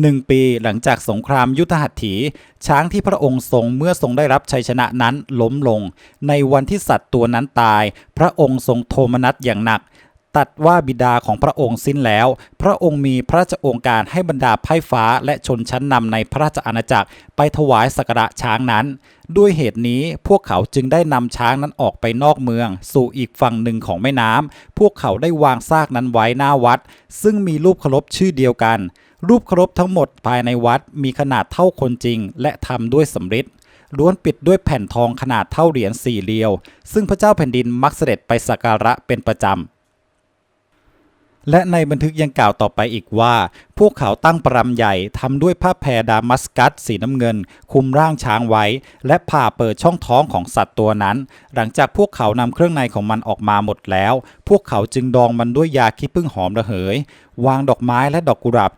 หนึ่งปีหลังจากสงครามยุทธหัตถี ช้างที่พระองค์ทรงเมื่อทรงได้รับชัยชนะนั้นล้มลง ในวันที่สัตว์ตัวนั้นตาย พระองค์ทรงโทมนัสอย่างหนัก ตัดว่าบิดาของพระองค์สิ้นแล้ว พระองค์มีพระราชองการให้บรรดาไพร่ฟ้าและชนชั้นนำในพระราชอาณาจักร ไปถวายสักการะช้างนั้น ด้วยเหตุนี้พวกเขาจึงได้นำช้างนั้นออกไปนอกเมือง สู่อีกฝั่งหนึ่งของแม่น้ำพวกเขาได้วางซากนั้นไว้หน้าวัด ซึ่งมีรูปเคารพชื่อเดียวกัน รูปเคารพทั้งหมดภายในวัดมีขนาดเท่าคนจริง และทำด้วยสำริดล้วนปิดด้วยแผ่นทองขนาดเท่าเหรียญสี่เหลียว ซึ่งพระเจ้าแผ่นดินมักเสด็จไปสักการะเป็นประจำ และในบันทึกยังกล่าวต่อไปอีกว่า พวกเขาตั้งปรำใหญ่ทำด้วยผ้าแพรดามัสกัสสีน้ำเงิน คุมร่างช้างไว้ และผ่าเปิดช่องท้องของสัตว์ตัวนั้น หลังจากพวกเขานำเครื่องในของมันออกมาหมดแล้ว พวกเขาจึงดองมันด้วยยาขี้ผึ้งหอมระเหย วางดอกไม้และดอกกุหลาบ